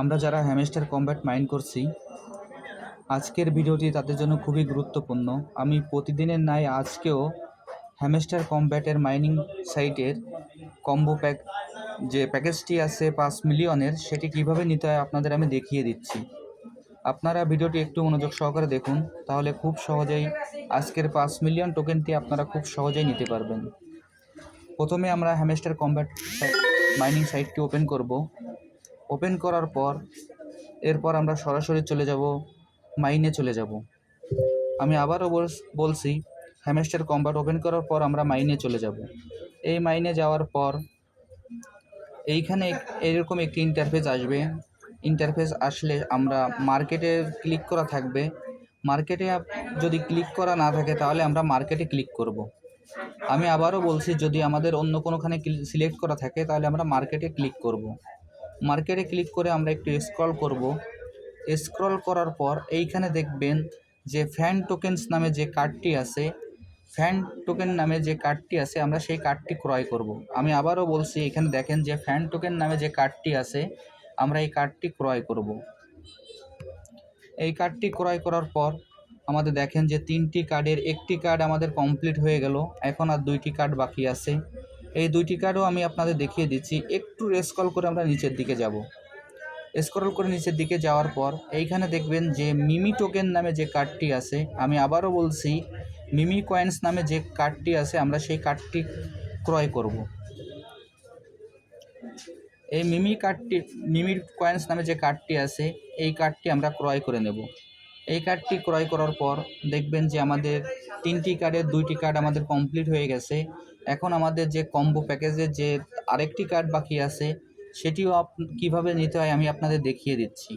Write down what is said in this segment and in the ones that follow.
আমরা যারা hamster combat mind করছি, আজকের ভিডিওটি তাদের জন্য খুবই গুরুত্বপূর্ণ। আমি প্রতিদিনের ন্যায় আজকেও হ্যামেস্টার কম্ব্যাটের মাইনিং সাইটের কম্বো প্যাক যে প্যাকেজটি আছে পাঁচ মিলিয়নের, সেটি কীভাবে নিতে হয় আপনাদের আমি দেখিয়ে দিচ্ছি। আপনারা ভিডিওটি একটু মনোযোগ সহকারে দেখুন, তাহলে খুব সহজেই আজকের পাঁচ মিলিয়ন টোকেনটি আপনারা খুব সহজেই নিতে পারবেন। প্রথমে আমরা হ্যামেস্টার কম্ব্যাট মাইনিং সাইটটি ওপেন করব। ওপেন করার পর এরপর আমরা সরাসরি চলে যাব, মাইনে চলে যাব। আমি আবারও বলছি, হ্যামেস্টার কম্ব্যাট ওপেন করার পর আমরা মাইনে চলে যাব। এই মাইনে যাওয়ার পর এইখানে এরকম একটি ইন্টারফেস আসবে। ইন্টারফেস আসলে আমরা মার্কেটে ক্লিক করা থাকবে। মার্কেটে যদি ক্লিক করা না থাকে তাহলে আমরা মার্কেটে ক্লিক করব। আমি আবারও বলছি, যদি আমাদের অন্য কোনোখানে সিলেক্ট করা থাকে তাহলে আমরা মার্কেটে ক্লিক করব। মার্কেটে ক্লিক করে আমরা একটু স্ক্রল করব। স্ক্রল করার পর এইখানে দেখবেন যে ফ্যান টোকেন্স নামে যে কার্ডটি আছে ফ্যান টোকেন নামে যে কার্ডটি আছে, আমরা সেই কার্ডটি ক্রয় করব। আমি আবারও বলছি, এখানে দেখেন যে ফ্যান টোকেন নামে যে কার্ডটি আছে, আমরা এই কার্ডটি ক্রয় করব। এই কার্ডটি ক্রয় করার পর আমাদের দেখেন যে তিনটি কার্ডের একটি কার্ড আমাদের কমপ্লিট হয়ে গেল। এখন আর দুইটি কার্ড বাকি আছে। এই দুইটি কার্ডও আমি আপনাদের দেখিয়ে দিচ্ছি। একটু স্ক্রল করে আমরা নিচের দিকে যাব। স্ক্রল করে নিচের দিকে যাওয়ার পর এইখানে দেখবেন যে মিমি টোকেন নামে যে কার্ডটি আছে, আমি আবারও বলছি মিমি কয়েন্স নামে যে কার্ডটি আছে, আমরা সেই কার্ডটি ক্রয় করব। এই মিমি কার্ডটি মিমি কয়েন্স নামে যে কার্ডটি আছে, এই কার্ডটি আমরা ক্রয় করে নেব। এই কার্ডটি ক্রয় করার পর দেখবেন যে আমাদের তিনটি কার্ডের দুইটি কার্ড আমাদের কমপ্লিট হয়ে গেছে। এখন আমাদের যে কম্বো প্যাকেজের যে আরেকটি কার্ড বাকি আছে, সেটিও আপ, কীভাবে নিতে হয় আমি আপনাদের দেখিয়ে দিচ্ছি।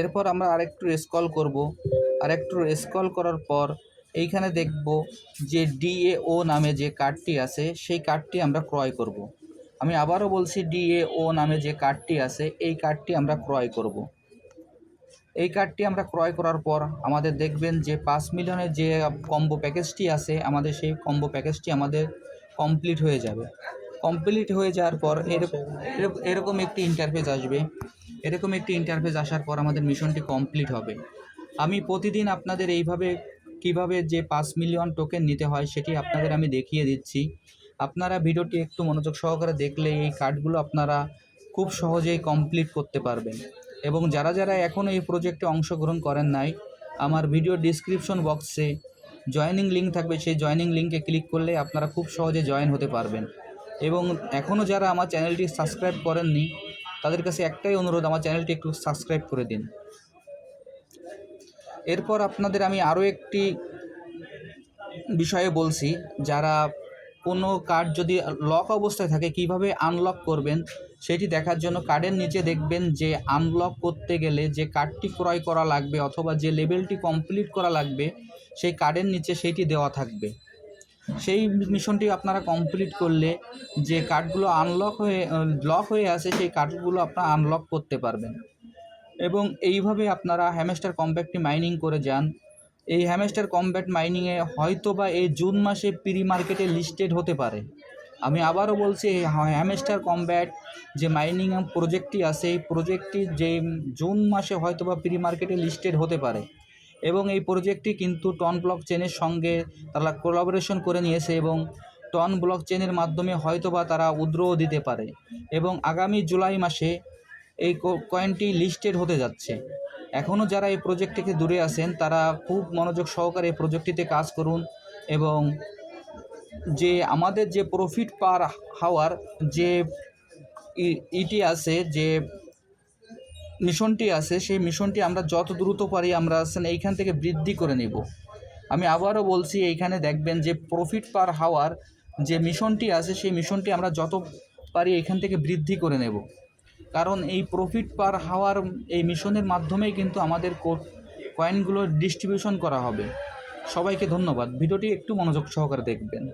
এরপর আমরা আরেকটু স্কল করব। আরেকটু স্কল করার পর এইখানে দেখব যে ডিএও নামে যে কার্ডটি আছে, সেই কার্ডটি আমরা ক্রয় করব। আমি আবারও বলছি ডিএও নামে যে কার্ডটি আছে, এই কার্ডটি আমরা ক্রয় করব। এই কার্ডটি আমরা ক্রয় করার পর আমাদের দেখবেন যে পাঁচ মিলিয়নের যে কম্বো প্যাকেজটি আছে, আমাদের সেই কম্বো প্যাকেজটি আমাদের কমপ্লিট হয়ে যাবে। কমপ্লিট হয়ে যাওয়ার পর এরকম একটি ইন্টারফেস আসবে। এরকম একটি ইন্টারফেস আসার পর আমাদের মিশনটি কমপ্লিট হবে। আমি প্রতিদিন আপনাদের এইভাবে কীভাবে যে পাঁচ মিলিয়ন টোকেন নিতে হয় সেটি আপনাদের আমি দেখিয়ে দিচ্ছি। আপনারা ভিডিওটি একটু মনোযোগ সহকারে দেখলে এই কার্ডগুলো আপনারা খুব সহজেই কমপ্লিট করতে পারবেন। এবং যারা যারা এখনও এই প্রজেক্টে অংশগ্রহণ করেন নাই, আমার ভিডিও ডিসক্রিপশন বক্সে জয়েনিং লিঙ্ক থাকবে। সেই জয়েনিং লিঙ্কে ক্লিক করলে আপনারা খুব সহজে জয়েন হতে পারবেন। এবং এখনও যারা আমার চ্যানেলটি সাবস্ক্রাইব করেননি, তাদের কাছে একটাই অনুরোধ, আমার চ্যানেলটি একটু সাবস্ক্রাইব করে দিন। এরপর আপনাদের আমি আরও একটি বিষয়ে বলছি, যারা কোনো কার্ড যদি লক অবস্থায় থাকে, কীভাবে আনলক করবেন সেটি দেখার জন্য কার্ডের নিচে দেখবেন যে আনলক করতে গেলে যে কার্ডটি ক্রয় করা লাগবে অথবা যে লেভেলটি কমপ্লিট করা লাগবে, সেই কার্ডের নিচে সেইটি দেওয়া থাকবে। সেই মিশনটি আপনারা কমপ্লিট করলে যে কার্ডগুলো আনলক হয়ে লক হয়ে আছে, সেই কার্ডগুলো আপনারা আনলক করতে পারবেন। এবং এইভাবে আপনারা হ্যামেস্টার কম্প্যাক্টটি মাইনিং করে যান। এই হ্যামেস্টার কম্ব্যাট মাইনিংয়ে হয়তো বা এই জুন মাসে প্রি মার্কেটে লিস্টেড হতে পারে। আমি আবারও বলছি, এই হ্যামস্টার কম্ব্যাট যে মাইনিং প্রজেক্টটি আছে, এই প্রজেক্টটি যে জুন মাসে হয়তো বা প্রি মার্কেটে লিস্টেড হতে পারে। এবং এই প্রজেক্টটি কিন্তু টন ব্লক চেনের সঙ্গে তারা কোলাবোরেশন করে নিয়েছে এবং টন ব্লক চেনের মাধ্যমে হয়তো বা তারা উদ্রও দিতে পারে। এবং আগামী জুলাই মাসে এই কয়েনটি লিস্টেড হতে যাচ্ছে। এখনও যারা এই প্রজেক্ট থেকে দূরে আছেন, তারা খুব মনোযোগ সহকারে এই প্রজেক্টটিতে কাজ করুন এবং যে আমাদের যে প্রফিট পার হাওয়ার যে ইটি আছে, যে মিশনটি আছে, সেই মিশনটি আমরা যত দ্রুত পারি আমরা আসেন এইখান থেকে বৃদ্ধি করে নেব। আমি আবারও বলছি, এইখানে দেখবেন যে প্রফিট পার হাওয়ার যে মিশনটি আছে, সেই মিশনটি আমরা যত পারি এখান থেকে বৃদ্ধি করে নেব। কারণ এই প্রফিট পার হাওয়ার এই মিশনের মাধ্যমেই কিন্তু আমাদের কয়েনগুলোর কয়েনগুলো ডিস্ট্রিবিউশন করা হবে। সবাইকে ধন্যবাদ। ভিডিওটি একটু মনোযোগ সহকারে দেখবেন।